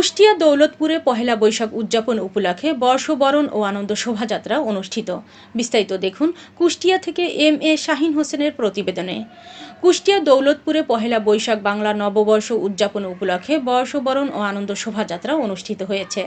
কুষ্টিয়া দৌলতপুরে পহেলা বৈশাখ উদযাপন উপলক্ষে বর্ষবরণ ও আনন্দ শোভাযাত্রা অনুষ্ঠিত। বিস্তারিত দেখুন কুষ্টিয়া থেকে এম এ শাহিন হোসেনের প্রতিবেদনে। কুষ্টিয়া দৌলতপুরে পহেলা বৈশাখ বাংলা নববর্ষ উদযাপন উপলক্ষে বর্ষবরণ ও আনন্দ শোভাযাত্রা অনুষ্ঠিত হয়েছে।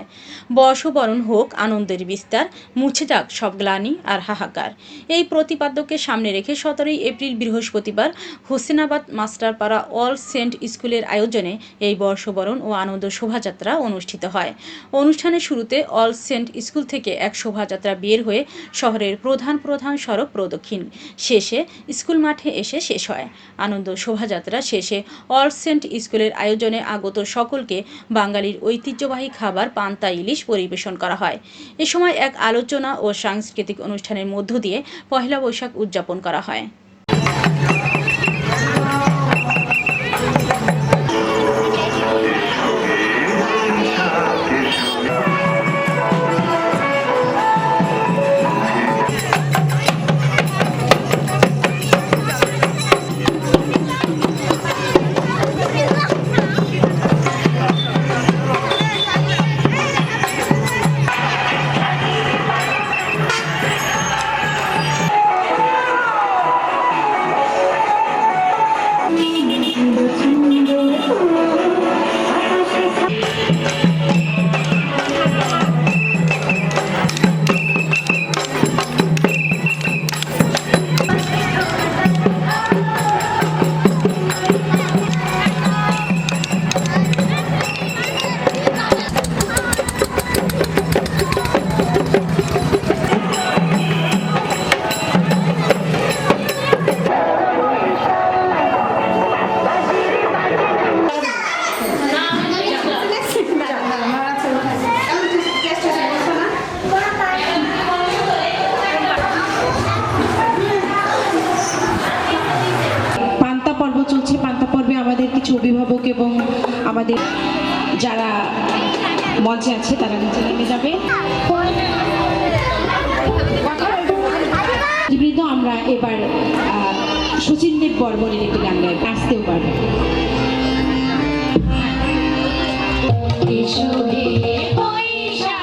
বর্ষবরণ হোক, আনন্দের বিস্তার, মুছে যাক সব গ্লানি আর হাহাকার। এই প্রতিপাদ্যকে সামনে রেখে সতেরোই এপ্রিল বৃহস্পতিবার হোসেনাবাদ মাস্টারপাড়া অল সেন্ট স্কুলের আয়োজনে এই বর্ষবরণ ও আনন্দ শোভাযাত্রা অনুষ্ঠিত হয়। অনুষ্ঠানের শুরুতে অল সেন্ট স্কুল থেকে এক শোভাযাত্রা বের হয়ে শহরের প্রধান প্রধান সড়ক প্রদক্ষিণ। শেষে স্কুল মাঠে এসে শেষ হয়। আনন্দ শোভাযাত্রা শেষে অল সেন্ট স্কুলের আয়োজনে আগত সকলকে বাঙালির ঐতিহ্যবাহী খাবার, পান্তা, ইলিশ পরিবেশন করা হয়। এ সময় এক আলোচনা ও সাংস্কৃতিক অনুষ্ঠানের মধ্য দিয়ে পহেলা বৈশাখ উদযাপন করা হয়। অভিভাবক এবং আমাদের যারা মঞ্চে আছে, তারা নিচে নেমে যাবে। বৃদ্ধ আমরা এবার শচীনদেব বর্মনের একটি গান গাই আসতেও পারব। পয়সা